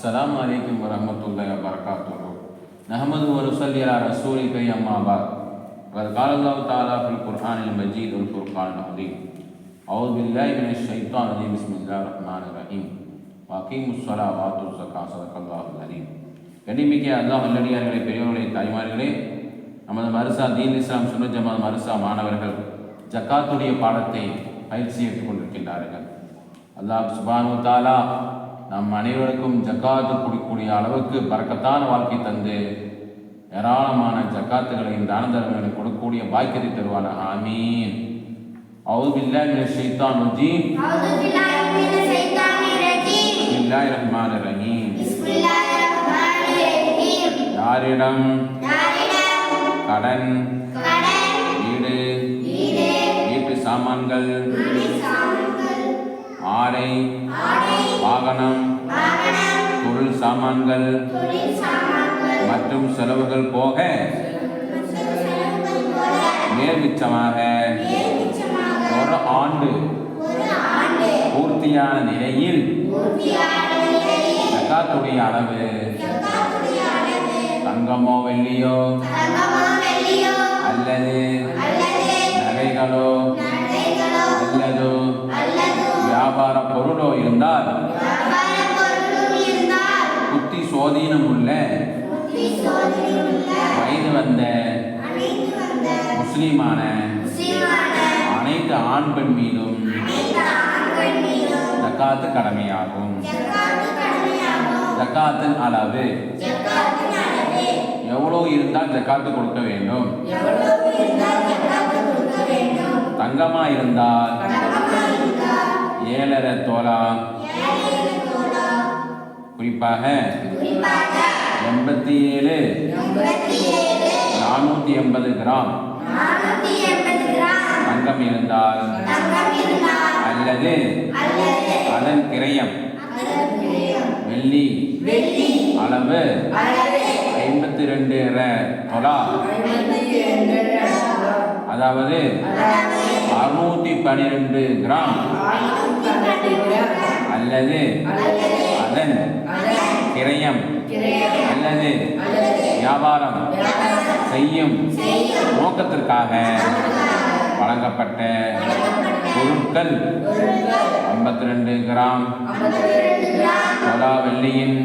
السلام عليكم ورحمة الله وبركاته نحمد ونصلي على رسولك أما بعد وقد قال الله تعالى في القرآن المجيد والفرقان العظيم أعوذ بالله من الشيطان الرجيم بسم الله الرحمن الرحيم وأقيموا الصلاة وآتوا الزكاة صدق الله العظيم கண்ணிமிக்க அல்லாஹ் நல்லடியார்களே பெரியவர்களே தாய்மார்களே நமது மருசா தீன் இஸ்லாம் சுன்னத் ஜமாத் மருசா மாணவர்கள் ஜக்காத்துடைய பாடத்தை பயிற்சி எடுத்துக் கொண்டிருக்கின்றார்கள் அல்லாஹ் சுபானு தாலா நம் அனைவருக்கும் ஜக்காத்து கொடுக்கக்கூடிய அளவுக்கு பறக்கத்தான வாழ்க்கை தந்து ஏராளமான ஜக்காத்துகளையும் தான தர்மங்களை கொடுக்கக்கூடிய பாக்கியத்தை தருவான ஆமீன் அவுது பில்லாஹி மினஷ் ஷைத்தானிர் ரஜீம் أعوذ بالله من الشيطان الرجيم பிஸ்மில்லாஹிர் ரஹ்மானிர் ரஹீம் بسم الله الرحمن الرحيم யாரிடம் யாரிடம் கடன் கடன் வீடு வீடு வீட்டு சாமான்கள் மணி சாமான்கள் ஆடை வாகனம் பொருள் சாமான்கள் மற்றும் செலவுகள் போக மற்றும் செலவுகள் போல மேல் மிச்சமாக மேல் மிச்சமாக ஒரு ஆண்டு பூர்த்தியான நிலையில் ஜக்காத்துடைய அளவு தங்கமோ வெள்ளியோ அல்லது நகைகளோ அல்லது வியாபார பொருளோ இருந்தால் புத்தி சோதீனம் உள்ள வயது வந்த முஸ்லிமான அனைத்து ஆண் பெண் மீதும் ஜக்காத்து கடமையாகும். ஜக்காத்து கடமையாகும். ஜக்காத்தின் அளவு எவ்வளோ இருந்தால் ஜக்காத்து கொடுக்க வேண்டும். எவ்வளவு இருந்தால் ஜக்காத்து கொடுக்க வேண்டும். தங்கமா இருந்தால் ஏழரை தோலா குறிப்பாக எண்பத்தி ஏழு நானூற்றி எண்பது கிராம். தங்கம் இருந்தால் அல்லது அதன் கிரயம் வெள்ளி. அளவு ஐம்பத்தி ரெண்டு தொலா. அதாவது அறுநூத்தி பன்னிரெண்டு கிராம். அல்லது அதன் கிரயம். அல்லது வியாபாரம் செய்யும் நோக்கத்திற்காக வழங்கப்பட்ட பொருட்கள் ஐம்பத்தி ரெண்டு கிராம். தொலா வெள்ளியின்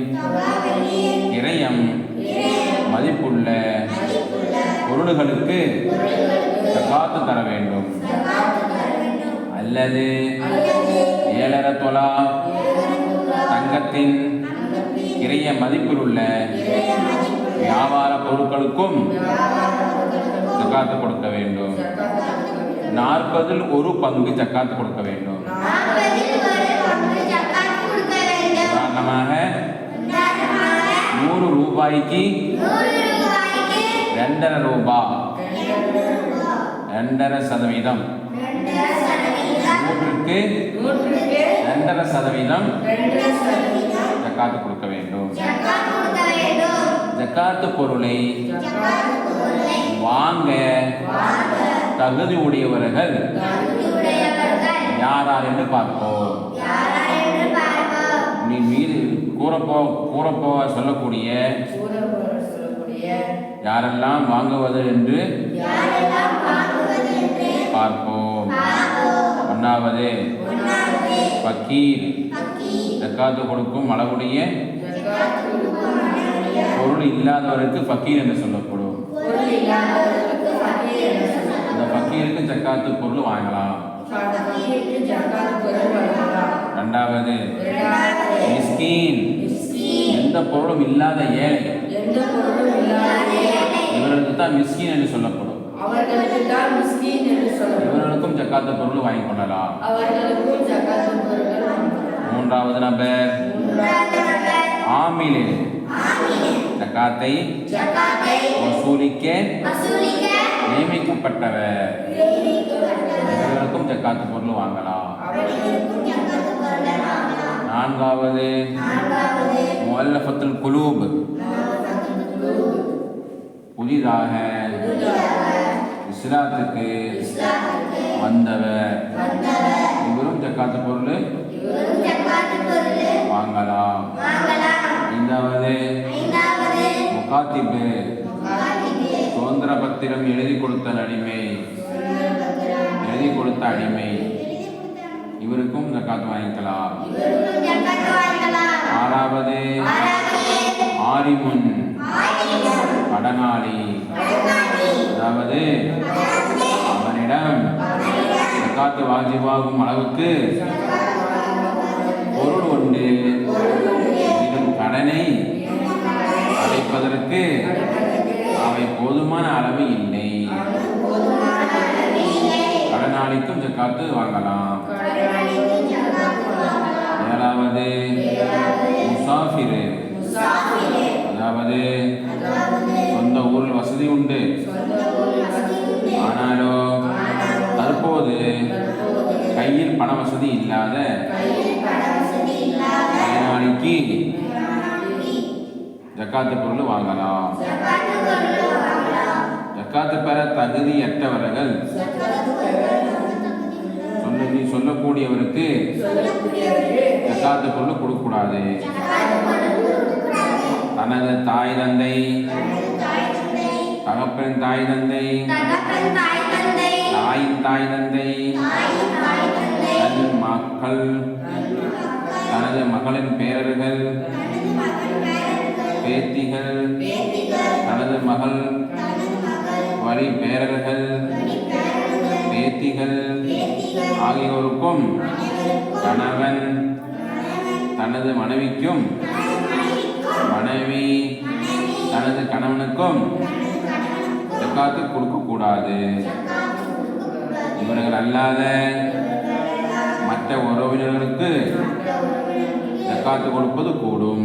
இறையம் மதிப்புள்ள பொருள்களுக்கு ஜக்காத்து தர வேண்டும் அல்லது ஏழரை தொலா தங்கத்தின் கிரைய மதிப்பில் உள்ள வியாபார பொருட்களுக்கும் ஜக்காத்து கொடுக்க வேண்டும். நாற்பதில் ஒரு பங்கு ஜக்காத்து கொடுக்க வேண்டும். உதாரணமாக நூறு ரூபாய்க்கு ரெண்டரை ரூபா ரெண்டரை சதவீதம் ரெண்டரை சதவீதம். நூற்றுக்கு ரெண்டரை சதவீதம் ஜக்காத்து கொடுக்க வேண்டும். ஜக்காத்து பொருளை வாங்க. தகுதி உடையவர்கள் யாரார் என்று பார்ப்போம். நீ மீது கூறப்போ கூறப்போ சொல்லக்கூடிய யாரெல்லாம் வாங்குவது என்று பார்ப்போம். ஒன்றாவது பக்கீர். பக்கி ஜக்காத்து கொடுக்கும் அளவுடைய பொருள் இல்லாதவருக்கு ஃபக்கீர் என்று சொல்லப்படும். இந்த ஃபக்கீருக்கு ஜக்காத்து பொருள் வாங்கலாம். ரெண்டாவது. இரண்டாவது, மிஸ்கீன். மிஸ்கீன். எந்த பொருளும் இல்லாத ஏழை. எந்த பொருளும் இல்லாத ஏழை. இவர்களுக்கு தான் மிஸ்கீன் என்று சொல்லப்படும். அவர்களுக்கு தான் மிஸ்கீன் என்று சொல்லப்படும். இவர்களுக்கும் ஜக்காத்து பொருள் வாங்கிக் கொள்ளலாம் அவர்களுக்கும். மூன்றாவது நபர். ஆமிலே ஜக்காத்தை வசூலிக்க நியமிக்கப்பட்டவர். இவர்களுக்கும் ஜக்காத்து பொருள் வாங்கலாம். நான்காவது. முல்லஃபத்துல் குலூப். புதிதாக இஸ்லாத்துக்கு வந்தவர். இவரும் ஜக்காத்து பொருள் வாங்கலாம். ஐந்தாவது முகாத்திபு சுதந்திர பத்திரம் எழுதி கொடுத்த அடிமை. எழுதி கொடுத்த அடிமை. இவருக்கும் ஜக்காத் வாங்கிக்கலாம். ஆறாவது ஆரிமுன். கடனாளி அதாவது அவனிடம் காத்து வாஜிபாகும் அளவுக்கு பொருள் உண்டு. எனினும் கடனை அடைப்பதற்கு அவை போதுமான அளவு இல்லை. கடனாளிக்கும் ஜக்காத்து வாங்கலாம். ஏழாவது முசாஃபிரு. அதாவது சொந்த ஊரில் வசதி உண்டு. ஆனாலோ ஆனாலும் தற்போது கையில் பண வசதி இல்லாத பயனாளிக்கு ஜக்காத்து பொருள் வாங்கலாம். ஜக்காத்து பெற தகுதியற்றவர்கள் ஜக்காத்து சொல்லி சொல்லக்கூடியவருக்கு ஜக்காத்து பொருள் கொடுக்கக்கூடாது. தனது தாய் தந்தை தகப்பன் தாய் தந்தை தகப்பன் தாய் தந்தை தாயின் தாய் தந்தை தாயின் தாய் தந்தை தன் மக்கள் தனது மகளின் பேரர்கள் தனது பேத்திகள் தனது மகள் தனது வழி பேரர்கள் பேத்திகள் ஆகியோருக்கும் கணவன் தனது மனைவிக்கும் மனைவி தனது தனது கணவனுக்கும் ஜக்காத்து கொடுக்கக்கூடாது. இவர்கள் அல்லாத மற்ற உறவினர்களுக்கு ஜக்காத்து கொடுப்பது கூடும்.